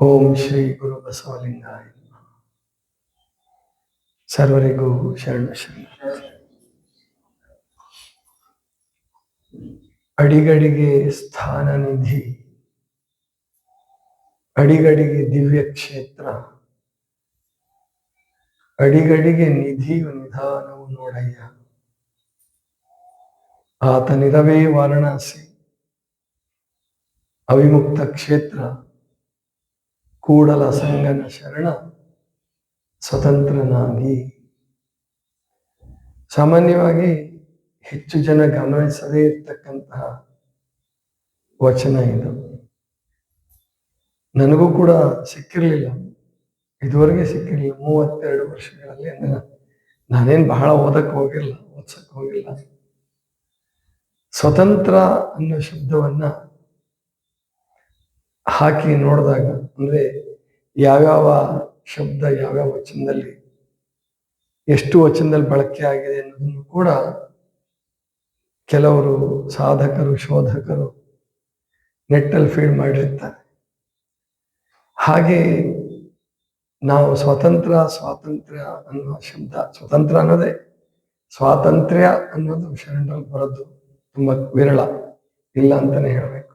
ಓಂ ಶ್ರೀ ಗುರು ಬಸವಲಿಂಗಾಯ ನಮಃ. ಸರ್ವರಿಗೂ ಶರಣ ಶರಣ ಅಡಿಗಡಿಗೆ ಸ್ಥಾನ ನಿಧಿ ಅಡಿಗಡಿಗೆ ದಿವ್ಯ ಕ್ಷೇತ್ರ ಅಡಿಗಡಿಗೆ ನಿಧಿಯು ನಿಧಾನವು ನೋಡಯ್ಯ ಆತನಿರವೇ ವಾರಣಾಸಿ ಅವಿಮುಕ್ತ ಕ್ಷೇತ್ರ ಕೂಡಲ ಸಂಗನ ಶರಣ ಸ್ವತಂತ್ರನಾಗಿ. ಸಾಮಾನ್ಯವಾಗಿ ಹೆಚ್ಚು ಜನ ಗಮನಿಸದೇ ಇರ್ತಕ್ಕಂತಹ ವಚನ ಇದು. ನನಗೂ ಕೂಡ ಸಿಕ್ಕಿರಲಿಲ್ಲ. ಇದುವರೆಗೆ ಸಿಕ್ಕಿರಲಿಲ್ಲ. ಮೂವತ್ತೆರಡು ವರ್ಷಗಳಲ್ಲಿ ಅಂದ್ರೆ ನಾನೇನು ಬಹಳ ಓದಕ್ಕೆ ಹೋಗಿಲ್ಲ ಓದ್ಸಕ್ಕೆ ಹೋಗಿಲ್ಲ. ಸ್ವತಂತ್ರ ಅನ್ನೋ ಶಬ್ದವನ್ನ ಹಾಕಿ ನೋಡಿದಾಗ ಅಂದ್ರೆ ಯಾವ್ಯಾವ ಶಬ್ದ, ಯಾವ್ಯಾವ ವಚನದಲ್ಲಿ ಎಷ್ಟು ವಚನದಲ್ಲಿ ಬಳಕೆ ಆಗಿದೆ ಅನ್ನೋದನ್ನು ಕೂಡ ಕೆಲವರು ಸಾಧಕರು, ಶೋಧಕರು ನೆಟ್ಟಲ್ಲಿ ಫೀಲ್ ಮಾಡಿರ್ತಾರೆ. ಹಾಗೆ ನಾವು ಸ್ವತಂತ್ರ, ಸ್ವಾತಂತ್ರ್ಯ ಅನ್ನೋ ಶಬ್ದ, ಸ್ವತಂತ್ರ ಅನ್ನೋದೇ, ಸ್ವಾತಂತ್ರ್ಯ ಅನ್ನೋದು ಶರಣರಲ್ಲಿ ಬರೋದು ತುಂಬಾ ವಿರಳ, ಇಲ್ಲ ಅಂತಾನೆ ಹೇಳ್ಬೇಕು.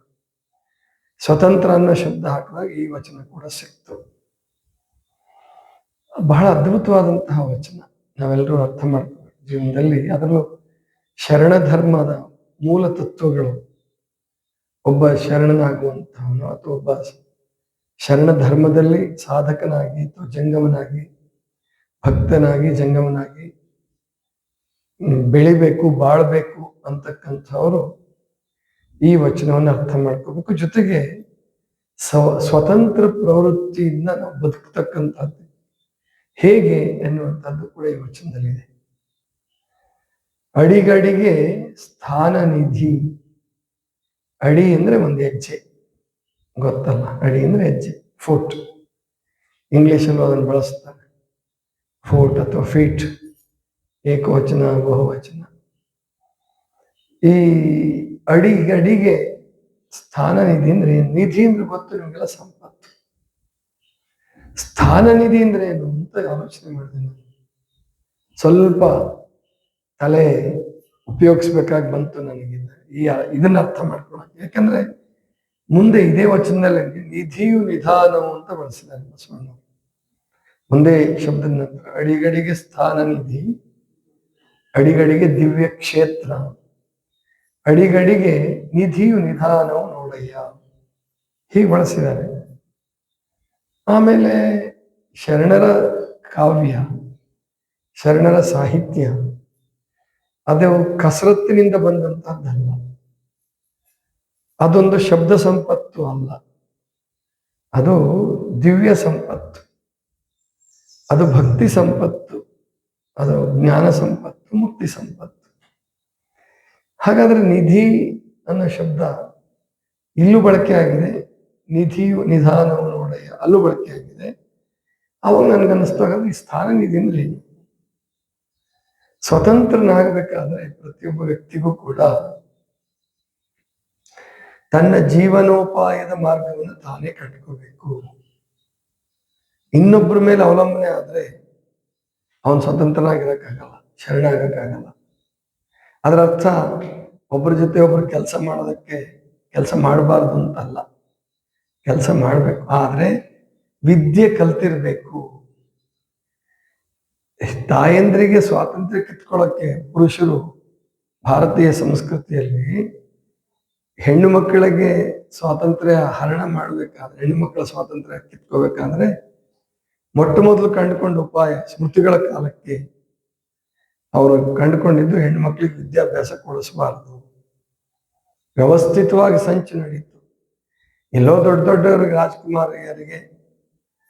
ಸ್ವತಂತ್ರ ಅನ್ನೋ ಶಬ್ದ ಹಾಕಿದಾಗ ಈ ವಚನ ಕೂಡ ಸಿಕ್ತು. ಬಹಳ ಅದ್ಭುತವಾದಂತಹ ವಚನ. ನಾವೆಲ್ಲರೂ ಅರ್ಥ ಮಾಡ್ಕೋಬೇಕು. ಜೀವನದಲ್ಲಿ ಅದರಲ್ಲೂ ಶರಣ ಧರ್ಮದ ಮೂಲ ತತ್ವಗಳು. ಒಬ್ಬ ಶರಣನಾಗುವಂತಹವನು ಅಥವಾ ಒಬ್ಬ ಶರಣ ಧರ್ಮದಲ್ಲಿ ಸಾಧಕನಾಗಿ ಅಥವಾ ಜಂಗಮನಾಗಿ, ಭಕ್ತನಾಗಿ, ಜಂಗಮನಾಗಿ ಬೆಳಿಬೇಕು, ಬಾಳ್ಬೇಕು ಅಂತಕ್ಕಂಥವ್ರು ಈ ವಚನವನ್ನು ಅರ್ಥ ಮಾಡ್ಕೋಬೇಕು. ಜೊತೆಗೆ ಸ್ವ, ಸ್ವತಂತ್ರ ಪ್ರವೃತ್ತಿಯಿಂದ ನಾವು ಬದುಕ್ತಕ್ಕಂಥದ್ದು ಹೇಗೆ ಎನ್ನುವಂಥದ್ದು ಕೂಡ ಈ ವಚನದಲ್ಲಿದೆ. ಅಡಿಗಡಿಗೆ ಸ್ಥಾನ ನಿಧಿ ಅಡಿ ಅಂದ್ರೆ ಒಂದು ಹೆಜ್ಜೆ. ಗೊತ್ತಲ್ಲ? ಅಡಿ ಅಂದ್ರೆ ಹೆಜ್ಜೆ. ಫೋಟ್. ಇಂಗ್ಲಿಷಲ್ಲೂ ಅದನ್ನು ಬಳಸ್ತಾರೆ. ಫೋಟ್ ಅಥವಾ ಫೀಟ್. ಏಕವಚನ, ಬಹುವಚನ. ಈ ಅಡಿ ಅಡಿಗೆ ಸ್ಥಾನ ನಿಧಿ ಅಂದ್ರೆ? ನಿಧಿ ಅಂದ್ರೆ ಗೊತ್ತು ನಿಮಗೆಲ್ಲ ಸಂಪತ್ತು. ಸ್ಥಾನ ನಿಧಿ ಅಂದ್ರೆ ಏನು ಅಂತ ಆಲೋಚನೆ ಮಾಡಿದೆ ಸ್ವಲ್ಪ ತಲೆ ಉಪಯೋಗಿಸ್ಬೇಕಾಗಿ ಬಂತು ನನಗೆ ಈ ಇದನ್ನ ಅರ್ಥ ಮಾಡ್ಕೊಳಕ್ಕೆ. ಯಾಕಂದ್ರೆ ಮುಂದೆ ಇದೇ ವಚನದಲ್ಲಿ ನಿಧಿಯು ನಿಧಾನವು ಅಂತ ಬಳಸಿದ್ದಾರೆ ಬಸವಣ್ಣ ಮುಂದೆ ಶಬ್ದದ ನಂತರ ಅಡಿಗಡಿಗೆ ಸ್ಥಾನ ನಿಧಿ ಅಡಿಗಡಿಗೆ ದಿವ್ಯ ಕ್ಷೇತ್ರ ಅಡಿಗಡಿಗೆ ನಿಧಿಯು ನಿಧಾನವು ನೋಡಯ್ಯ. ಹೀಗೆ ಬಳಸಿದ್ದಾರೆ. ಆಮೇಲೆ ಶರಣರ ಕಾವ್ಯ, ಶರಣರ ಸಾಹಿತ್ಯ, ಅದು ಕಸರತ್ತಿನಿಂದ ಬಂದಂತಹದ್ದಲ್ಲ. ಅದೊಂದು ಶಬ್ದ ಸಂಪತ್ತು ಅಲ್ಲ. ಅದು ದಿವ್ಯ ಸಂಪತ್ತು. ಅದು ಭಕ್ತಿ ಸಂಪತ್ತು. ಅದು ಜ್ಞಾನ ಸಂಪತ್ತು, ಮುಕ್ತಿ ಸಂಪತ್ತು. ಹಾಗಾದ್ರೆ ನಿಧಿ ಅನ್ನೋ ಶಬ್ದ ಇಲ್ಲೂ ಬಳಕೆ ಆಗಿದೆ. ನಿಧಿಯು ನಿಧಾನವನ್ನು ಒಡೆಯ ಅಲ್ಲೂ ಬಳಕೆ ಆಗಿದೆ. ಅವಾಗ ನನಗನ್ನಿಸ್ತಾಗ ಈ ಸ್ಥಾನ ನಿಧಿ ಅಂದ್ರೆ ಏನು ಸ್ವತಂತ್ರನಾಗಬೇಕಾದ್ರೆ ಪ್ರತಿಯೊಬ್ಬ ವ್ಯಕ್ತಿಗೂ ಕೂಡ ತನ್ನ ಜೀವನೋಪಾಯದ ಮಾರ್ಗವನ್ನು ತಾನೇ ಕಂಡುಕೋಬೇಕು ಇನ್ನೊಬ್ಬರ ಮೇಲೆ ಅವಲಂಬನೆ ಆದರೆ ಅವನು ಸ್ವತಂತ್ರನಾಗಿರಕ್ಕಾಗಲ್ಲ ಶರಣ ಆಗಕ್ಕಾಗಲ್ಲ ಅದರ ಅರ್ಥ ಒಬ್ಬರ ಜೊತೆ ಒಬ್ಬರು ಕೆಲಸ ಮಾಡೋದಕ್ಕೆ ಕೆಲಸ ಮಾಡಬಾರ್ದು ಅಂತಲ್ಲ. ಕೆಲಸ ಮಾಡಬೇಕು. ಆದರೆ ವಿದ್ಯೆ ಕಲ್ತಿರ್ಬೇಕು. ತಾಯಂದ್ರಿಗೆ ಸ್ವಾತಂತ್ರ್ಯ ಕಿತ್ಕೊಳ್ಳೋಕ್ಕೆ ಪುರುಷರು ಭಾರತೀಯ ಸಂಸ್ಕೃತಿಯಲ್ಲಿ ಹೆಣ್ಣು ಮಕ್ಕಳಿಗೆ ಸ್ವಾತಂತ್ರ್ಯ ಹರಣ ಮಾಡಬೇಕಾದ್ರೆ, ಹೆಣ್ಣು ಮಕ್ಕಳ ಸ್ವಾತಂತ್ರ್ಯ ಕಿತ್ಕೋಬೇಕಾದ್ರೆ ಮೊಟ್ಟ ಮೊದಲು ಕಂಡುಕೊಂಡ ಉಪಾಯ, ಸ್ಮೃತಿಗಳ ಕಾಲಕ್ಕೆ ಅವರು ಕಂಡುಕೊಂಡಿದ್ದು ಹೆಣ್ಮಕ್ಳಿಗೆ ವಿದ್ಯಾಭ್ಯಾಸ ಕೊಡಿಸಬಾರ್ದು. ವ್ಯವಸ್ಥಿತವಾಗಿ ಸಂಚು ನಡೀತು. ಎಲ್ಲೋ ದೊಡ್ಡ ದೊಡ್ಡವ್ರಿಗೆ ರಾಜ್ಕುಮಾರಿಯರಿಗೆ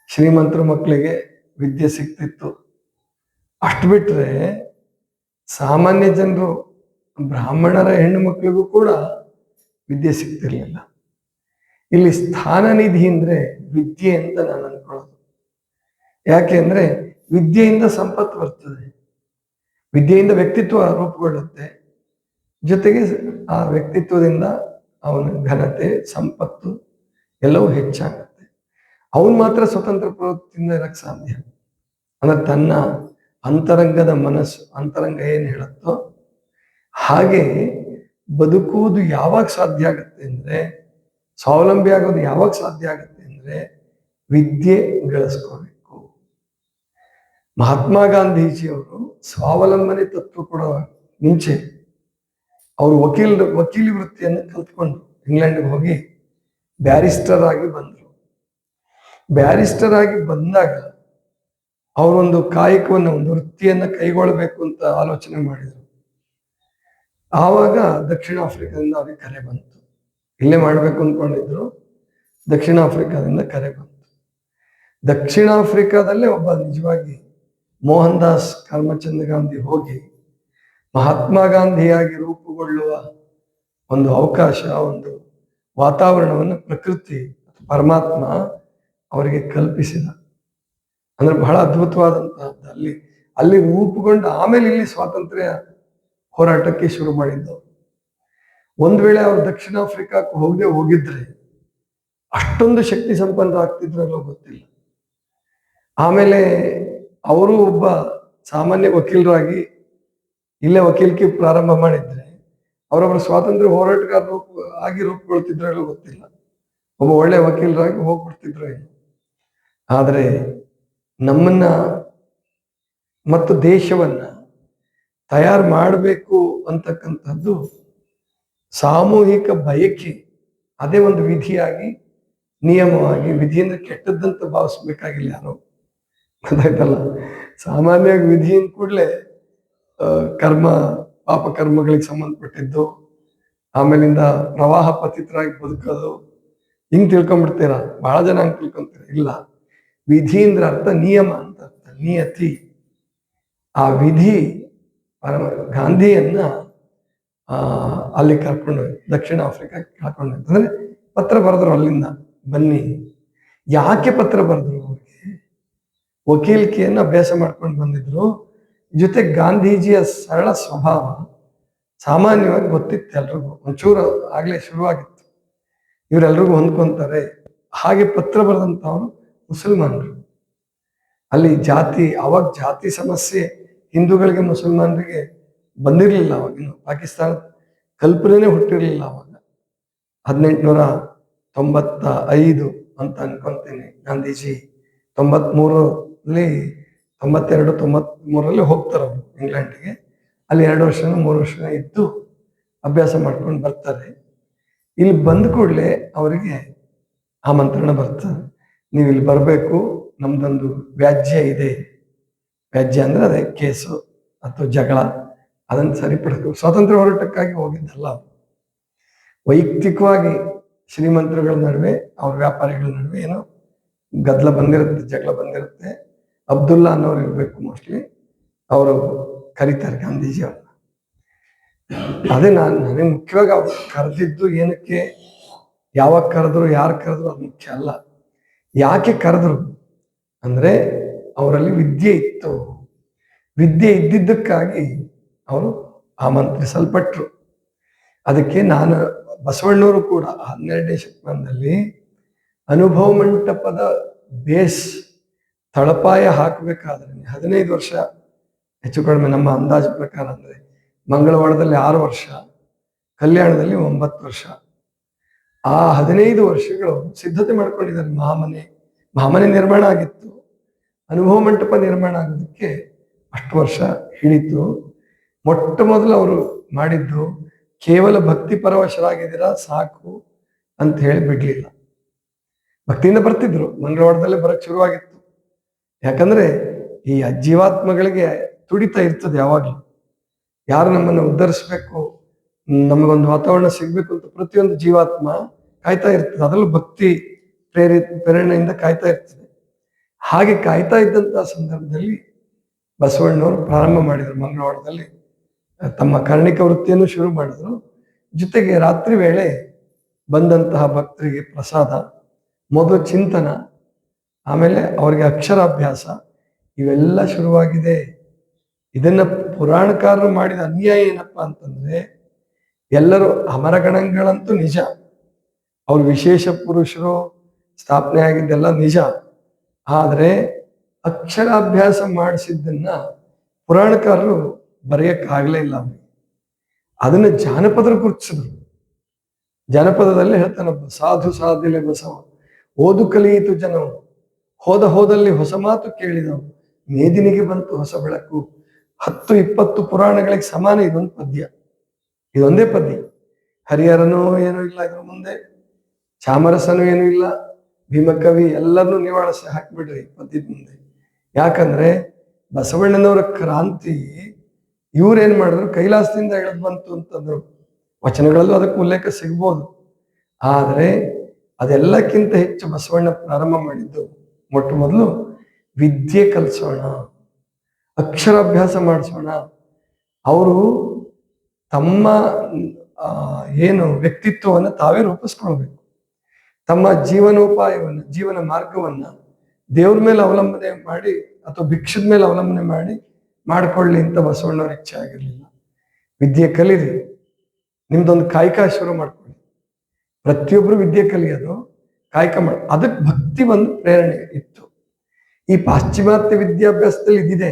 ಶ್ರೀಮಂತರ ಮಕ್ಕಳಿಗೆ ವಿದ್ಯೆ ಸಿಗ್ತಿತ್ತು. ಅಷ್ಟು ಬಿಟ್ರೆ ಸಾಮಾನ್ಯ ಜನರು ಬ್ರಾಹ್ಮಣರ ಹೆಣ್ಣು ಮಕ್ಕಳಿಗೂ ಕೂಡ ವಿದ್ಯೆ ಸಿಗ್ತಿರ್ಲಿಲ್ಲ. ಇಲ್ಲಿ ಸ್ಥಾನ ನಿಧಿ ಅಂದ್ರೆ ವಿದ್ಯೆ ಅಂತ ನಾನು ಅನ್ಕೊಳ್ಳೋದು ಯಾಕೆ ಅಂದರೆ ವಿದ್ಯೆಯಿಂದ ಸಂಪತ್ತು ಬರ್ತದೆ. ವಿದ್ಯೆಯಿಂದ ವ್ಯಕ್ತಿತ್ವ ರೂಪುಗೊಳ್ಳುತ್ತೆ. ಜೊತೆಗೆ ಆ ವ್ಯಕ್ತಿತ್ವದಿಂದ ಅವನ ಘನತೆ, ಸಂಪತ್ತು ಎಲ್ಲವೂ ಹೆಚ್ಚಾಗುತ್ತೆ. ಅವನು ಮಾತ್ರ ಸ್ವತಂತ್ರ ಪ್ರವೃತ್ತಿಯಿಂದ ಇರಕ್ಕೆ ಸಾಧ್ಯ. ಅಂದ್ರೆ ತನ್ನ ಅಂತರಂಗದ ಮನಸ್ಸು, ಅಂತರಂಗ ಏನು ಹೇಳುತ್ತೋ ಹಾಗೆ ಬದುಕುವುದು ಯಾವಾಗ ಸಾಧ್ಯ ಆಗುತ್ತೆ ಅಂದರೆ, ಸ್ವಾವಲಂಬಿ ಆಗೋದು ಯಾವಾಗ ಸಾಧ್ಯ ಆಗುತ್ತೆ ಅಂದರೆ ವಿದ್ಯೆ ಗಳಿಸ್ಕೋಬೇಕು. ಮಹಾತ್ಮ ಗಾಂಧೀಜಿಯವರು ಸ್ವಾವಲಂಬನೆ ತತ್ವ ಕೊಡುವ ಮುಂಚೆ ಅವರು ವಕೀಲ, ವಕೀಲಿ ವೃತ್ತಿಯನ್ನು ಕಲ್ತ್ಕೊಂಡು ಇಂಗ್ಲೆಂಡ್ಗೆ ಹೋಗಿ ಬ್ಯಾರಿಸ್ಟರ್ ಆಗಿ ಬಂದರು. ಬ್ಯಾರಿಸ್ಟರ್ ಆಗಿ ಬಂದಾಗ ಅವರೊಂದು ಕಾಯಕವನ್ನು, ಒಂದು ವೃತ್ತಿಯನ್ನು ಕೈಗೊಳ್ಳಬೇಕು ಅಂತ ಆಲೋಚನೆ ಮಾಡಿದರು. ಆವಾಗ ದಕ್ಷಿಣ ಆಫ್ರಿಕಾದಿಂದ ಅವ್ರಿಗೆ ಕರೆ ಬಂತು. ಇಲ್ಲೇ ಮಾಡಬೇಕು ಅಂದ್ಕೊಂಡಿದ್ರು ದಕ್ಷಿಣ ಆಫ್ರಿಕಾದಿಂದ ಕರೆ ಬಂತು. ದಕ್ಷಿಣ ಆಫ್ರಿಕಾದಲ್ಲೇ ಒಬ್ಬ ನಿಜವಾಗಿ ಮೋಹನ್ ದಾಸ್ ಕರ್ಮಚಂದ್ ಗಾಂಧಿ ಹೋಗಿ ಮಹಾತ್ಮ ಗಾಂಧಿಯಾಗಿ ರೂಪುಗೊಳ್ಳುವ ಒಂದು ಅವಕಾಶ, ಒಂದು ವಾತಾವರಣವನ್ನು ಪ್ರಕೃತಿ ಪರಮಾತ್ಮ ಅವರಿಗೆ ಕಲ್ಪಿಸಿದ. ಅಂದ್ರೆ ಬಹಳ ಅದ್ಭುತವಾದಂತಹದ್ದು. ಅಲ್ಲಿ ಅಲ್ಲಿ ರೂಪುಗೊಂಡು ಆಮೇಲೆ ಇಲ್ಲಿ ಸ್ವಾತಂತ್ರ್ಯ ಹೋರಾಟಕ್ಕೆ ಶುರು ಮಾಡಿದ್ದವು ಒಂದು ವೇಳೆ ಅವರು ದಕ್ಷಿಣ ಆಫ್ರಿಕಾಕ್ಕೆ ಹೋಗದೆ ಹೋಗಿದ್ರೆ ಅಷ್ಟೊಂದು ಶಕ್ತಿ ಸಂಪನ್ನರಾಗ್ತಿದ್ರಲ್ಲೋ ಗೊತ್ತಿಲ್ಲ. ಆಮೇಲೆ ಅವರು ಒಬ್ಬ ಸಾಮಾನ್ಯ ವಕೀಲರಾಗಿ ಇಲ್ಲೇ ವಕೀಲಿಕೆ ಪ್ರಾರಂಭ ಮಾಡಿದ್ರೆ, ಅವರವರ ಸ್ವಾತಂತ್ರ್ಯ ಹೋರಾಟಗಾರ ರೂಪ ಆಗಿ ರೂಪುಗೊಳ್ತಿದ್ರೆ ಗೊತ್ತಿಲ್ಲ. ಒಬ್ಬ ಒಳ್ಳೆ ವಕೀಲರಾಗಿ ಹೋಗ್ಬಿಡ್ತಿದ್ರು ಆದರೆ ನಮ್ಮನ್ನ ಮತ್ತು ದೇಶವನ್ನ ತಯಾರು ಮಾಡಬೇಕು ಅಂತಕ್ಕಂಥದ್ದು ಸಾಮೂಹಿಕ ಬಯಕೆ, ಅದೇ ಒಂದು ವಿಧಿಯಾಗಿ, ನಿಯಮವಾಗಿ ವಿಧಿಯಿಂದ ಕೆಟ್ಟದ್ದಂತ ಭಾವಿಸ್ಬೇಕಾಗಿಲ್ಲ ಯಾರು. ಗೊತ್ತಾಯ್ತಲ್ಲ? ಸಾಮಾನ್ಯವಾಗಿ ವಿಧಿ ಅಂದ ಕೂಡಲೇ ಕರ್ಮ, ಪಾಪ ಕರ್ಮಗಳಿಗೆ ಸಂಬಂಧಪಟ್ಟಿದ್ದು, ಆಮೇಲಿಂದ ಪ್ರವಾಹ ಪತಿತರಾಗಿ ಬದುಕೋದು, ಹಿಂಗೆ ತಿಳ್ಕೊಂಡ್ಬಿಡ್ತೀರ? ಬಹಳ ಜನ ಹಂಗೆ ತಿಳ್ಕೊಂತೀರ? ಇಲ್ಲ. ವಿಧಿ ಅಂದ್ರೆ ಅರ್ಥ ನಿಯಮ ಅಂತ ಅರ್ಥ, ನಿಯತಿ. ಆ ವಿಧಿ ಪರಮ ಗಾಂಧಿಯನ್ನ ಅಲ್ಲಿ ಕರ್ಕೊಂಡು ದಕ್ಷಿಣ ಆಫ್ರಿಕಾಕ್ಕೆ ಕರ್ಕೊಂಡು ಅಂತಂದ್ರೆ ಪತ್ರ ಬರೆದ್ರು ಅಲ್ಲಿಂದ, ಬನ್ನಿ. ಯಾಕೆ ಪತ್ರ ಬರೆದ್ರು? ವಕೀಲಿಕೆಯನ್ನು ಅಭ್ಯಾಸ ಮಾಡ್ಕೊಂಡು ಬಂದಿದ್ರು. ಜೊತೆ ಗಾಂಧೀಜಿಯ ಸರಳ ಸ್ವಭಾವ ಸಾಮಾನ್ಯವಾಗಿ ಗೊತ್ತಿತ್ತು ಎಲ್ರಿಗೂ. ಒಂಚೂರು ಆಗಲೇ ಶುರುವಾಗಿತ್ತು. ಇವರೆಲ್ರಿಗೂ ಹೊಂದ್ಕೊಂತಾರೆ. ಹಾಗೆ ಪತ್ರ ಬರೆದಂಥವ್ರು ಮುಸಲ್ಮಾನರು. ಅಲ್ಲಿ ಜಾತಿ, ಅವಾಗ ಜಾತಿ ಸಮಸ್ಯೆ ಹಿಂದೂಗಳಿಗೆ ಮುಸಲ್ಮಾನರಿಗೆ ಬಂದಿರಲಿಲ್ಲ ಅವಾಗ. ಇನ್ನು ಪಾಕಿಸ್ತಾನ ಕಲ್ಪನೆ ಹುಟ್ಟಿರಲಿಲ್ಲ ಅವಾಗ. ಹದಿನೆಂಟುನೂರ ತೊಂಬತ್ತ ಐದು ಅಂತ ಅನ್ಕೊಂತೀನಿ. ಗಾಂಧೀಜಿ ತೊಂಬತ್ಮೂರಲ್ಲಿ ತೊಂಬತ್ತೆರಡು ತೊಂಬತ್ಮೂರಲ್ಲಿ ಹೋಗ್ತಾರೆ ಅವರು ಇಂಗ್ಲೆಂಡ್ಗೆ. ಅಲ್ಲಿ ಎರಡು ವರ್ಷ ಮೂರು ವರ್ಷ ಇದ್ದು ಅಭ್ಯಾಸ ಮಾಡ್ಕೊಂಡು ಬರ್ತಾರೆ. ಇಲ್ಲಿ ಬಂದ ಕೂಡಲೇ ಅವರಿಗೆ ಆಮಂತ್ರಣ ಬರ್ತದೆ. ನೀವು ಇಲ್ಲಿ ಬರಬೇಕು, ನಮ್ದೊಂದು ವ್ಯಾಜ್ಯ ಇದೆ. ವ್ಯಾಜ್ಯ ಅಂದ್ರೆ ಅದೇ ಕೇಸು ಅಥವಾ ಜಗಳ, ಅದನ್ನು ಸರಿಪಡಿಸ್ಬೇಕು. ಸ್ವಾತಂತ್ರ್ಯ ಹೋರಾಟಕ್ಕಾಗಿ ಹೋಗಿದ್ದಲ್ಲ ವೈಯಕ್ತಿಕವಾಗಿ ಶ್ರೀಮಂತರುಗಳ ನಡುವೆ, ಅವ್ರ ವ್ಯಾಪಾರಿಗಳ ನಡುವೆ ಏನೋ ಗದ್ದಲ ಬಂದಿರುತ್ತೆ, ಜಗಳ ಬಂದಿರುತ್ತೆ. ಅಬ್ದುಲ್ಲಾ ಅನ್ನೋರು ಇರಬೇಕು ಮೋಸ್ಟ್ಲಿ ಅವರು ಕರೀತಾರೆ ಗಾಂಧೀಜಿ ಅವ್ರನ್ನ. ಅದೇ ನಾನು ನನಗೆ ಮುಖ್ಯವಾಗಿ ಅವ್ರು ಕರೆದಿದ್ದು ಏನಕ್ಕೆ, ಯಾವಾಗ ಕರೆದ್ರು, ಯಾರು ಕರೆದ್ರು ಅದು ಮುಖ್ಯ ಅಲ್ಲ. ಯಾಕೆ ಕರೆದ್ರು? ಅಂದ್ರೆ ಅವರಲ್ಲಿ ವಿದ್ಯೆ ಇತ್ತು. ವಿದ್ಯೆ ಇದ್ದಿದ್ದಕ್ಕಾಗಿ ಅವರು ಆಮಂತ್ರಿಸಲ್ಪಟ್ರು. ಅದಕ್ಕೆ ನಾನು ಬಸವಣ್ಣವರು ಕೂಡ ಹನ್ನೆರಡನೇ ಶತಮಾನದಲ್ಲಿ ಅನುಭವ ಮಂಟಪದ ಬೇಸ್ ತಳಪಾಯ ಹಾಕಬೇಕಾದ್ರೆ ಹದಿನೈದು ವರ್ಷ ಹೆಚ್ಚು ಕಡಿಮೆ ನಮ್ಮ ಅಂದಾಜು ಪ್ರಕಾರ ಅಂದರೆ ಮಂಗಳವಾರದಲ್ಲಿ ಆರು ವರ್ಷ, ಕಲ್ಯಾಣದಲ್ಲಿ ಒಂಬತ್ತು ವರ್ಷ. ಆ ಹದಿನೈದು ವರ್ಷಗಳು ಸಿದ್ಧತೆ ಮಾಡ್ಕೊಂಡಿದ್ದಾರೆ ಮಹಾಮನೆ. ಮಹಾಮನೆ ನಿರ್ಮಾಣ ಆಗಿತ್ತು. ಅನುಭವ ಮಂಟಪ ನಿರ್ಮಾಣ ಆಗೋದಕ್ಕೆ ಅಷ್ಟು ವರ್ಷ ಹಿಡಿತು. ಮೊಟ್ಟ ಮೊದಲು ಅವರು ಮಾಡಿದ್ದು, ಕೇವಲ ಭಕ್ತಿ ಪರವಶರಾಗಿದ್ದೀರಾ ಸಾಕು ಅಂತ ಹೇಳಿ ಬಿಡ್ಲಿಲ್ಲ. ಭಕ್ತಿಯಿಂದ ಬರ್ತಿದ್ರು. ಮಂಗಳವಾರದಲ್ಲೇ ಬರಕ್ ಶುರುವಾಗಿತ್ತು. ಯಾಕಂದ್ರೆ ಈ ಜೀವಾತ್ಮಗಳಿಗೆ ತುಡಿತಾ ಇರ್ತದೆ ಯಾವಾಗಲೂ. ಯಾರು ನಮ್ಮನ್ನು ಉದ್ಧರಿಸ್ಬೇಕು, ನಮಗೊಂದು ವಾತಾವರಣ ಸಿಗ್ಬೇಕು ಅಂತ ಪ್ರತಿಯೊಂದು ಜೀವಾತ್ಮ ಕಾಯ್ತಾ ಇರ್ತದೆ. ಅದರಲ್ಲೂ ಭಕ್ತಿ ಪ್ರೇರಿ, ಪ್ರೇರಣೆಯಿಂದ ಕಾಯ್ತಾ ಇರ್ತದೆ. ಹಾಗೆ ಕಾಯ್ತಾ ಇದ್ದಂತಹ ಸಂದರ್ಭದಲ್ಲಿ ಬಸವಣ್ಣವರು ಪ್ರಾರಂಭ ಮಾಡಿದರು ಮಂಗಳವಾರದಲ್ಲಿ. ತಮ್ಮ ಕರ್ಣಿಕ ವೃತ್ತಿಯನ್ನು ಶುರು ಮಾಡಿದ್ರು. ಜೊತೆಗೆ ರಾತ್ರಿ ವೇಳೆ ಬಂದಂತಹ ಭಕ್ತರಿಗೆ ಪ್ರಸಾದ, ಮೊದಲು ಚಿಂತನ ಆಮೇಲೆ ಅವರಿಗೆ ಅಕ್ಷರಾಭ್ಯಾಸ ಇವೆಲ್ಲ ಶುರುವಾಗಿದೆ. ಇದನ್ನ ಪುರಾಣಕಾರರು ಮಾಡಿದ ಅನ್ಯಾಯ ಏನಪ್ಪ ಅಂತಂದ್ರೆ, ಎಲ್ಲರೂ ಅಮರಗಣಗಳಂತೂ ನಿಜ. ಅವ್ರು ವಿಶೇಷ ಪುರುಷರು, ಸ್ಥಾಪನೆ ಆಗಿದ್ದೆಲ್ಲ ನಿಜ. ಆದರೆ ಅಕ್ಷರಾಭ್ಯಾಸ ಮಾಡಿಸಿದ್ದನ್ನ ಪುರಾಣಕಾರರು ಬರೆಯಕ್ಕಾಗಲೇ ಇಲ್ಲ ಅವ್ರಿಗೆ. ಅದನ್ನ ಜಾನಪದರು ಗುರುತಿಸಿದ್ರು. ಜಾನಪದದಲ್ಲಿ ಹೇಳ್ತಾನೊಬ್ಬ ಸಾಧು ಸಾಧಿಲೆ ಬಸವ, ಓದು ಕಲಿಯಿತು ಜನವು ಹೋದ ಹೋದಲ್ಲಿ ಹೊಸ ಮಾತು ಕೇಳಿದವು. ಮೇದಿನಿಗೆ ಬಂತು ಹೊಸ ಬೆಳಕು. ಹತ್ತು, ಇಪ್ಪತ್ತು ಪುರಾಣಗಳಿಗೆ ಸಮಾನ ಇದೊಂದು ಪದ್ಯ. ಇದೊಂದೇ ಪದ್ಯ. ಹರಿಹರನೂ ಏನೂ ಇಲ್ಲ ಇದ್ರ ಮುಂದೆ. ಚಾಮರಸನೂ ಏನೂ ಇಲ್ಲ. ಭೀಮಕವಿ ಎಲ್ಲರನ್ನೂ ನಿವಾಳಿಸಿ ಹಾಕಿಬಿಡ್ರಿ ಪದ್ಯದ ಮುಂದೆ. ಯಾಕಂದ್ರೆ ಬಸವಣ್ಣನವರ ಕ್ರಾಂತಿ, ಇವ್ರೇನ್ ಮಾಡಿದ್ರು? ಕೈಲಾಸದಿಂದ ಎಳೆದು ಬಂತು ಅಂತಂದ್ರು. ವಚನಗಳಲ್ಲೂ ಅದಕ್ಕೆ ಉಲ್ಲೇಖ ಸಿಗ್ಬೋದು. ಆದರೆ ಅದೆಲ್ಲಕ್ಕಿಂತ ಹೆಚ್ಚು ಬಸವಣ್ಣ ಪ್ರಾರಂಭ ಮಾಡಿದ್ದು ಮೊಟ್ಟ ಮೊದಲು ವಿದ್ಯೆ ಕಲಿಸೋಣ, ಅಕ್ಷರಾಭ್ಯಾಸ ಮಾಡಿಸೋಣ. ಅವರು ತಮ್ಮ ಏನು ವ್ಯಕ್ತಿತ್ವವನ್ನು ತಾವೇ ರೂಪಿಸ್ಕೊಳ್ಬೇಕು. ತಮ್ಮ ಜೀವನೋಪಾಯವನ್ನು, ಜೀವನ ಮಾರ್ಗವನ್ನ ದೇವ್ರ ಮೇಲೆ ಅವಲಂಬನೆ ಮಾಡಿ ಅಥವಾ ಭಿಕ್ಷದ ಮೇಲೆ ಅವಲಂಬನೆ ಮಾಡಿ ಮಾಡಿಕೊಳ್ಳಿ ಅಂತ ಬಸವಣ್ಣವ್ರ ಇಚ್ಛೆ ಆಗಿರಲಿಲ್ಲ. ವಿದ್ಯೆ ಕಲೀರಿ, ನಿಮ್ದೊಂದು ಕಾಯಕ ಶುರು ಮಾಡ್ಕೊಳ್ಳಿ. ಪ್ರತಿಯೊಬ್ಬರು ವಿದ್ಯೆ ಕಲಿಯೋದು ಕಾಯಕ ಅದಕ್ಕೆ ಭಕ್ತಿ ಒಂದು ಪ್ರೇರಣೆ ಇತ್ತು. ಈ ಪಾಶ್ಚಿಮಾತ್ಯ ವಿದ್ಯಾಭ್ಯಾಸದಲ್ಲಿ ಇದಿದೆ.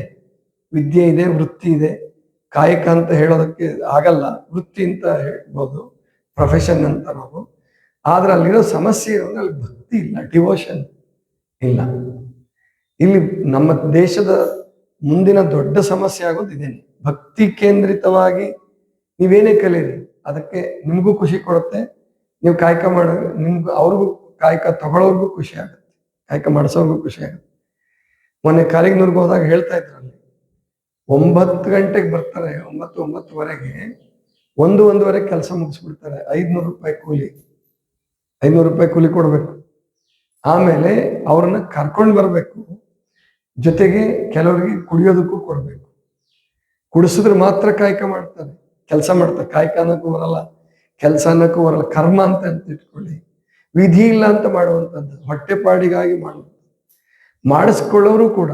ವಿದ್ಯೆ ಇದೆ, ವೃತ್ತಿ ಇದೆ. ಕಾಯಕ ಅಂತ ಹೇಳೋದಕ್ಕೆ ಆಗಲ್ಲ. ವೃತ್ತಿ ಅಂತ ಹೇಳ್ಬೋದು. ಪ್ರೊಫೆಷನ್ ಅಂತ ನಾವು. ಆದ್ರೆ ಅಲ್ಲಿರೋ ಸಮಸ್ಯೆ ಇರೋದು ಅಲ್ಲಿ ಭಕ್ತಿ ಇಲ್ಲ ಡಿವೋಷನ್ ಇಲ್ಲ. ಇಲ್ಲಿ ನಮ್ಮ ದೇಶದ ಮುಂದಿನ ದೊಡ್ಡ ಸಮಸ್ಯೆ ಆಗೋದು ಇದೇನೆ ಭಕ್ತಿ ಕೇಂದ್ರಿತವಾಗಿ ನೀವೇನೇ ಕಲೀರಿ. ಅದಕ್ಕೆ ನಿಮಗೂ ಖುಷಿ ಕೊಡುತ್ತೆ. ನೀವು ಕಾಯಕ ಮಾಡಿದ್ರೆ ನಿಮ್ಗೂ, ಅವ್ರಿಗೂ ಕಾಯಕ ತಗೊಳ್ಳೋರ್ಗೂ ಖುಷಿ ಆಗುತ್ತೆ. ಕಾಯಕ ಮಾಡಿಸೋರ್ಗೂ ಖುಷಿ ಆಗುತ್ತೆ. ಮೊನ್ನೆ ಕಾಲಿಗ್ನೂರ್ಗೆ ಹೋದಾಗ ಹೇಳ್ತಾ ಇದ್ರು ಅಲ್ಲಿ, ಒಂಬತ್ತು ಗಂಟೆಗೆ ಬರ್ತಾರೆ, ಒಂಬತ್ತು, ಒಂಬತ್ತುವರೆಗೆ ಒಂದು, ಒಂದೂವರೆ ಕೆಲಸ ಮುಗಿಸ್ಬಿಡ್ತಾರೆ. ಐದ್ನೂರು ರೂಪಾಯಿ ಕೂಲಿ ಐನೂರು ರೂಪಾಯಿ ಕೂಲಿ ಕೊಡಬೇಕು. ಆಮೇಲೆ ಅವ್ರನ್ನ ಕರ್ಕೊಂಡು ಬರಬೇಕು. ಜೊತೆಗೆ ಕೆಲವರಿಗೆ ಕುಡಿಯೋದಕ್ಕೂ ಕೊಡಬೇಕು. ಕುಡಿಸಿದ್ರೆ ಮಾತ್ರ ಕಾಯಕ ಮಾಡ್ತಾರೆ. ಕೆಲಸ ಮಾಡ್ತಾರೆ. ಕಾಯಕ ಅನ್ನೋಕ್ಕೂ ಬರಲ್ಲ. ಕೆಲಸ ಅನ್ನೋಕ್ಕೂ ಬರಲ್ಲ. ಕರ್ಮ ಅಂತ ಅಂತ ಇಟ್ಕೊಳ್ಳಿ ವಿಧಿ ಇಲ್ಲ ಅಂತ ಮಾಡುವಂಥದ್ದು ಹೊಟ್ಟೆಪಾಡಿಗಾಗಿ ಮಾಡುವಂಥದ್ದು ಮಾಡಿಸ್ಕೊಳ್ಳೋರು ಕೂಡ,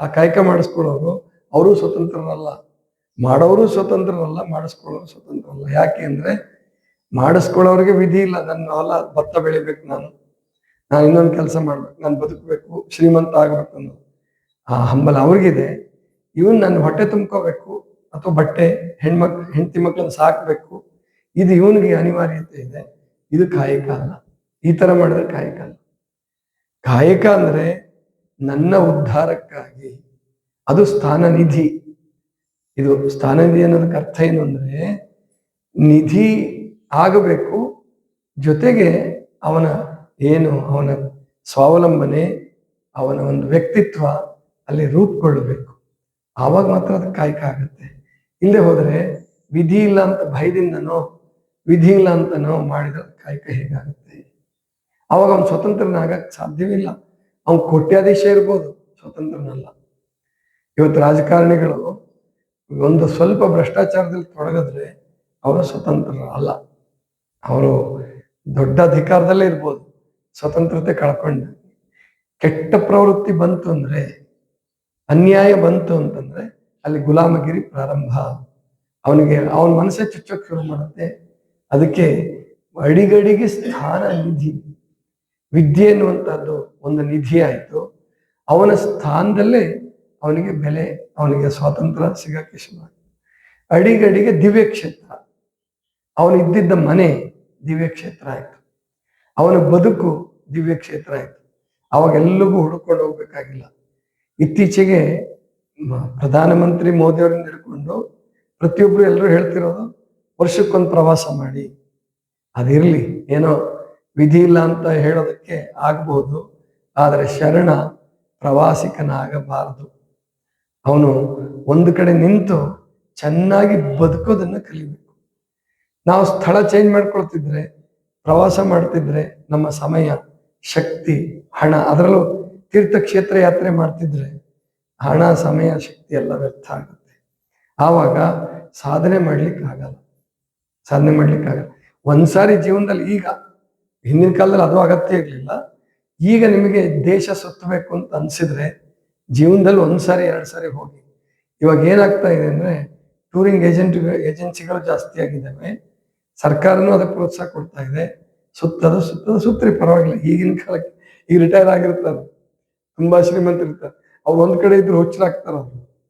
ಆ ಕಾಯಕ ಮಾಡಿಸ್ಕೊಳ್ಳೋರು, ಅವರು ಸ್ವತಂತ್ರರಲ್ಲ. ಮಾಡೋರು ಸ್ವತಂತ್ರರಲ್ಲ, ಮಾಡಿಸ್ಕೊಳ್ಳೋರು ಸ್ವತಂತ್ರರಲ್ಲ. ಯಾಕೆ ಅಂದರೆ, ಮಾಡಿಸ್ಕೊಳ್ಳೋರಿಗೆ ವಿಧಿ ಇಲ್ಲ. ನನ್ನ ಹೊಲ, ಭತ್ತ ಬೆಳಿಬೇಕು ನಾನು. ನಾನು ಇನ್ನೊಂದು ಕೆಲಸ ಮಾಡ್ಬೇಕು. ನಾನು ಬದುಕಬೇಕು, ಶ್ರೀಮಂತ ಆಗಬೇಕು ಅನ್ನೋದು. ಆ ಹಂಬಲ ಅವ್ರಿಗಿದೆ. ಇವನು ನನ್ನ ಹೊಟ್ಟೆ ತುಂಬ್ಕೋಬೇಕು ಅಥವಾ ಬಟ್ಟೆ ಹೆಣ್ಮಕ್, ಹೆಂಡತಿ ಮಕ್ಕಳನ್ನ ಸಾಕಬೇಕು. ಇದು ಇವನಿಗೆ ಅನಿವಾರ್ಯತೆ ಇದೆ. ಇದು ಕಾಯಕ ಅಲ್ಲ. ಈ ತರ ಮಾಡಿದ್ರೆ ಕಾಯಕ ಕಾಯಕ ಅಂದ್ರೆ ನನ್ನ ಉದ್ಧಾರಕ್ಕಾಗಿ ಅದು ಸ್ಥಾನ ನಿಧಿ ಇದು ಸ್ಥಾನ ನಿಧಿ ಅನ್ನೋದಕ್ಕೆ ಅರ್ಥ ಏನು ಅಂದ್ರೆ ನಿಧಿ ಆಗಬೇಕು, ಜೊತೆಗೆ ಅವನ ಏನು, ಅವನ ಸ್ವಾವಲಂಬನೆ, ಅವನ ಒಂದು ವ್ಯಕ್ತಿತ್ವ ಅಲ್ಲಿ ರೂಪುಗೊಳ್ಳಬೇಕು. ಆವಾಗ ಮಾತ್ರ ಅದು ಕಾಯಕ ಆಗುತ್ತೆ. ಇಲ್ಲದೆ ಹೋದರೆ ವಿಧಿ ಇಲ್ಲ ಅಂತ ಭಯದಿಂದನೋ, ವಿಧಿ ಇಲ್ಲ ಅಂತನೋ ಮಾಡಿದ ಕಾಯಕ ಹೇಗಾಗುತ್ತೆ? ಅವಾಗ ಅವನು ಸ್ವತಂತ್ರನಾಗಕ್ಕೆ ಸಾಧ್ಯವಿಲ್ಲ. ಅವನು ಕೋಟ್ಯಾಧೀಶ ಇರ್ಬೋದು, ಸ್ವತಂತ್ರನಲ್ಲ. ಇವತ್ತು ರಾಜಕಾರಣಿಗಳು ಒಂದು ಸ್ವಲ್ಪ ಭ್ರಷ್ಟಾಚಾರದಲ್ಲಿ ತೊಡಗಿದ್ರೆ ಅವರು ಸ್ವತಂತ್ರ ಅಲ್ಲ ಅವರು ದೊಡ್ಡ ಅಧಿಕಾರದಲ್ಲೇ ಇರ್ಬೋದು, ಸ್ವತಂತ್ರತೆ ಕಳ್ಕೊಂಡು. ಕೆಟ್ಟ ಪ್ರವೃತ್ತಿ ಬಂತು ಅಂದ್ರೆ, ಅನ್ಯಾಯ ಬಂತು ಅಂತಂದ್ರೆ, ಅಲ್ಲಿ ಗುಲಾಮಗಿರಿ ಪ್ರಾರಂಭ. ಅವನಿಗೆ, ಅವನ ಮನಸ್ಸೇ ಚುಚ್ಚೋಕ್ ಶುರು ಮಾಡುತ್ತೆ. ಅದಕ್ಕೆ ಅಡಿಗಡಿಗೆ ಸ್ಥಾನ ನಿಧಿ. ವಿದ್ಯೆ ಎನ್ನುವಂಥದ್ದು ಒಂದು ನಿಧಿ ಆಯ್ತು ಅವನ ಸ್ಥಾನದಲ್ಲೇ ಅವನಿಗೆ ಬೆಲೆ, ಅವನಿಗೆ ಸ್ವಾತಂತ್ರ್ಯ ಸಿಗಕ್ಕೆ ಶುರು ಅಡಿಗಡಿಗೆ ದಿವ್ಯ ಕ್ಷೇತ್ರ. ಅವನು ಇದ್ದಿದ್ದ ಮನೆ ದಿವ್ಯ ಕ್ಷೇತ್ರ ಆಯಿತು. ಅವನ ಬದುಕು ದಿವ್ಯ ಕ್ಷೇತ್ರ ಆಯ್ತು. ಅವಾಗ ಎಲ್ಲಿಗೂ ಹುಡುಕೊಂಡು ಹೋಗ್ಬೇಕಾಗಿಲ್ಲ. ಇತ್ತೀಚೆಗೆ ಪ್ರಧಾನಮಂತ್ರಿ ಮೋದಿಯವರಿಂದ ಹಿಡ್ಕೊಂಡು ಪ್ರತಿಯೊಬ್ಬರು ಎಲ್ಲರೂ ಹೇಳ್ತಿರೋದು, ವರ್ಷಕ್ಕೊಂದು ಪ್ರವಾಸ ಮಾಡಿ. ಅದಿರಲಿ, ಏನೋ ವಿಧಿ ಇಲ್ಲ ಅಂತ ಹೇಳೋದಕ್ಕೆ ಆಗ್ಬಹುದು ಆದರೆ ಶರಣ ಪ್ರವಾಸಿಕನಾಗಬಾರದು. ಅವನು ಒಂದು ಕಡೆ ನಿಂತು ಚೆನ್ನಾಗಿ ಬದುಕೋದನ್ನ ಕಲಿಬೇಕು. ನಾವು ಸ್ಥಳ ಚೇಂಜ್ ಮಾಡ್ಕೊಳ್ತಿದ್ರೆ, ಪ್ರವಾಸ ಮಾಡ್ತಿದ್ರೆ, ನಮ್ಮ ಸಮಯ, ಶಕ್ತಿ, ಹಣ, ಅದರಲ್ಲೂ ತೀರ್ಥಕ್ಷೇತ್ರ ಯಾತ್ರೆ ಮಾಡ್ತಿದ್ರೆ ಹಣ, ಸಮಯ, ಶಕ್ತಿ ಎಲ್ಲ ವ್ಯರ್ಥ ಆಗುತ್ತೆ. ಆವಾಗ ಸಾಧನೆ ಮಾಡ್ಲಿಕ್ಕೆ ಆಗಲ್ಲ ಸಾಧನೆ ಮಾಡ್ಲಿಕ್ಕೆ ಆಗಲ್ಲ ಒಂದ್ಸಾರಿ ಜೀವನದಲ್ಲಿ ಈಗ ಹಿಂದಿನ ಕಾಲದಲ್ಲಿ ಅದು ಅಗತ್ಯ ಇರಲಿಲ್ಲ. ಈಗ ನಿಮಗೆ ದೇಶ ಸುತ್ತಬೇಕು ಅಂತ ಅನ್ಸಿದ್ರೆ ಜೀವನದಲ್ಲಿ ಒಂದ್ಸಾರಿ ಎರಡು ಸಾರಿ ಹೋಗಿ. ಇವಾಗ ಏನಾಗ್ತಾ ಇದೆ ಅಂದ್ರೆ ಟೂರಿಂಗ್ ಏಜೆಂಟ್, ಏಜೆನ್ಸಿಗಳು ಜಾಸ್ತಿ ಆಗಿದ್ದಾವೆ. ಸರ್ಕಾರನೂ ಅದಕ್ಕೆ ಪ್ರೋತ್ಸಾಹ ಕೊಡ್ತಾ ಇದೆ. ಸುತ್ತದ ಸುತ್ತದ ಸುತ್ತರಿ, ಪರವಾಗಿಲ್ಲ. ಈಗಿನ ಕಾಲಕ್ಕೆ ಈಗ ರಿಟೈರ್ ಆಗಿರ್ತಾರೆ. ತುಂಬ ಶ್ರೀಮಂತ ಇರ್ತಾರೆ. ಅವ್ರು ಒಂದ್ ಕಡೆ ಇದ್ರು ಹುಚ್ಚರಾಗ್ತಾರ ಅವ್ರು.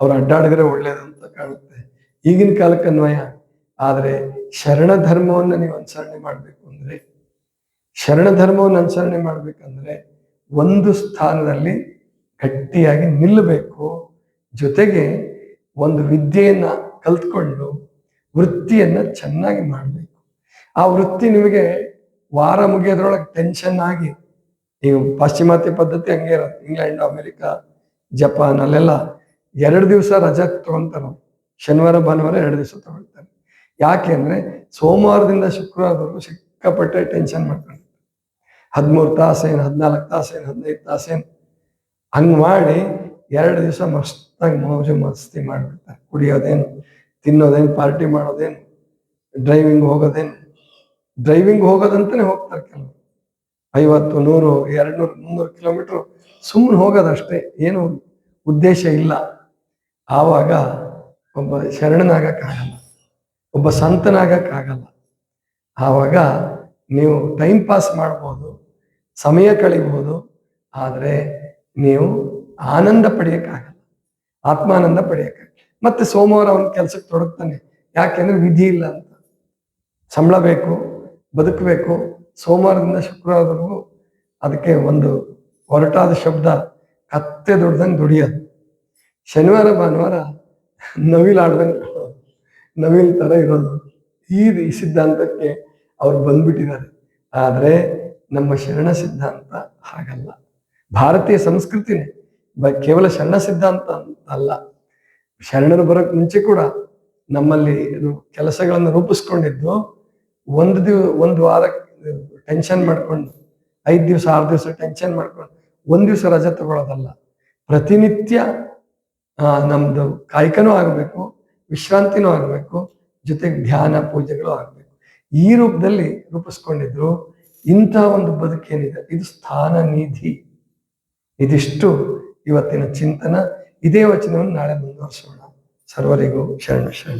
ಅವ್ರು ಅಡ್ಡಾಡಿದ್ರೆ ಅಂತ ಕಾಣುತ್ತೆ. ಈಗಿನ ಕಾಲಕ್ಕೆ ಅನ್ವಯ. ಆದರೆ ಶರಣ ಧರ್ಮವನ್ನು ನೀವು ಅನುಸರಣೆ ಮಾಡಬೇಕು ಅಂದ್ರೆ ಶರಣ ಧರ್ಮವನ್ನು ಅನುಸರಣೆ ಮಾಡಬೇಕಂದ್ರೆ ಒಂದು ಸ್ಥಾನದಲ್ಲಿ ಗಟ್ಟಿಯಾಗಿ ನಿಲ್ಲಬೇಕು ಜೊತೆಗೆ ಒಂದು ವಿದ್ಯೆಯನ್ನ ಕಲ್ತ್ಕೊಂಡು ವೃತ್ತಿಯನ್ನ ಚೆನ್ನಾಗಿ ಮಾಡಬೇಕು. ಆ ವೃತ್ತಿ ನಿಮಗೆ ವಾರ ಮುಗಿಯೋದ್ರೊಳಗೆ ಟೆನ್ಷನ್ ಆಗಿ, ನೀವು ಪಾಶ್ಚಿಮಾತ್ಯ ಪದ್ಧತಿ ಹಂಗೆ ಇರೋದು ಇಂಗ್ಲೆಂಡ್, ಅಮೆರಿಕ, ಜಪಾನ್, ಅಲ್ಲೆಲ್ಲ ಎರಡು ದಿವಸ ರಜಾ ತಗೊಂತಾರ. ಶನಿವಾರ, ಭಾನುವಾರ ಎರಡು ದಿವಸ ತಗೊಳ್ತಾರೆ. ಯಾಕೆ ಅಂದರೆ ಸೋಮವಾರದಿಂದ ಶುಕ್ರವಾರದವರೆಗೂ ಸಿಕ್ಕಾಪಟ್ಟೆ ಟೆನ್ಷನ್ ಮಾಡ್ಕೊಂಡು ಹದಿಮೂರು ತಾಸೇನು, ಹದಿನಾಲ್ಕು ತಾಸೇನು, ಹದಿನೈದು ತಾಸೇನು ಹಂಗೆ ಮಾಡಿ ಎರಡು ದಿವಸ ಮಸ್ತಾಗಿ ಮೋಜು ಮಸ್ತಿ ಮಾಡಿಬಿಡ್ತಾರೆ. ಕುಡಿಯೋದೇನು, ತಿನ್ನೋದೇನು, ಪಾರ್ಟಿ ಮಾಡೋದೇನು ಡ್ರೈವಿಂಗ್ ಹೋಗೋದೇನು. ಡ್ರೈವಿಂಗ್ ಹೋಗೋದಂತಾನೆ ಹೋಗ್ತಾರೆ ಕೆಲವರು. ಐವತ್ತು, ನೂರು ಎರಡು ನೂರು ಮುನ್ನೂರು ಕಿಲೋಮೀಟ್ರ್ ಸುಮ್ಮನೆ ಹೋಗೋದಷ್ಟೇ. ಏನು ಉದ್ದೇಶ ಇಲ್ಲ. ಆವಾಗ ಒಬ್ಬ ಶರಣನಾಗಕ್ಕಾಗಲ್ಲ. ಒಬ್ಬ ಸಂತನಾಗಕ್ಕಾಗಲ್ಲ. ಆವಾಗ ನೀವು ಟೈಮ್ ಪಾಸ್ ಮಾಡ್ಬೋದು, ಸಮಯ ಕಳಿಬೋದು, ಆದರೆ ನೀವು ಆನಂದ ಪಡೆಯೋಕ್ಕಾಗಲ್ಲ. ಆತ್ಮಾನಂದ ಪಡೆಯೋಕ್ಕಾಗಲ್ಲ. ಮತ್ತೆ ಸೋಮವಾರ ಅವನ ಕೆಲಸಕ್ಕೆ ತೊಡಗ್ತಾನೆ. ಯಾಕೆಂದ್ರೆ ವಿಧಿ ಇಲ್ಲ ಅಂತ. ಸಂಬಳ ಬೇಕು, ಬದುಕಬೇಕು. ಸೋಮವಾರದಿಂದ ಶುಕ್ರವಾರದವರೆಗೂ ಅದಕ್ಕೆ ಒಂದು ಹೊರಟಾದ ಶಬ್ದ ಕತ್ತೆ ದುಡ್ದಂಗೆ ದುಡಿಯೋದು. ಶನಿವಾರ, ಭಾನುವಾರ ನವಿಲ್ ಆಡ್ದಂಗೆ ಆಡೋದು. ನವಿಲ್ ಥರ ಇರೋದು. ಈ ಸಿದ್ಧಾಂತಕ್ಕೆ ಅವ್ರು ಬಂದ್ಬಿಟ್ಟಿದ್ದಾರೆ. ಆದರೆ ನಮ್ಮ ಶರಣ ಸಿದ್ಧಾಂತ ಹಾಗಲ್ಲ. ಭಾರತೀಯ ಸಂಸ್ಕೃತಿನೇ ಬ- ಕೇವಲ ಶರಣ ಸಿದ್ಧಾಂತ ಅಲ್ಲ ಶರಣರು ಬರೋಕ್ ಮುಂಚೆ ಕೂಡ ನಮ್ಮಲ್ಲಿ ಕೆಲಸಗಳನ್ನು ರೂಪಿಸ್ಕೊಂಡಿದ್ದು ಒಂದು ದಿವ, ಒಂದು ವಾರ ಟೆನ್ಷನ್ ಮಾಡ್ಕೊಂಡು, ಐದು ದಿವಸ, ಆರು ದಿವಸ ಟೆನ್ಷನ್ ಮಾಡ್ಕೊಂಡು ಒಂದು ದಿವಸ ರಜೆ ತಗೊಳ್ಳೋದಲ್ಲ ಪ್ರತಿನಿತ್ಯ ನಮ್ಮದು ಕಾಯಕನೂ ಆಗಬೇಕು, ವಿಶ್ರಾಂತಿನೂ ಆಗಬೇಕು, ಜೊತೆಗೆ ಧ್ಯಾನ ಪೂಜೆಗಳು ಆಗಬೇಕು. ಈ ರೂಪದಲ್ಲಿ ರೂಪಿಸ್ಕೊಂಡಿದ್ರು. ಇಂಥ ಒಂದು ಬದುಕೇನಿದೆ. ಇದು ಸ್ಥಾನ ನಿಧಿ. ಇದಿಷ್ಟು ಇವತ್ತಿನ ಚಿಂತನ. ಇದೇ ವಚನವನ್ನು ನಾಳೆ ಮುಂದುವರಿಸೋಣ. ಸರ್ವರಿಗೂ ಶರಣ ಶರಣ.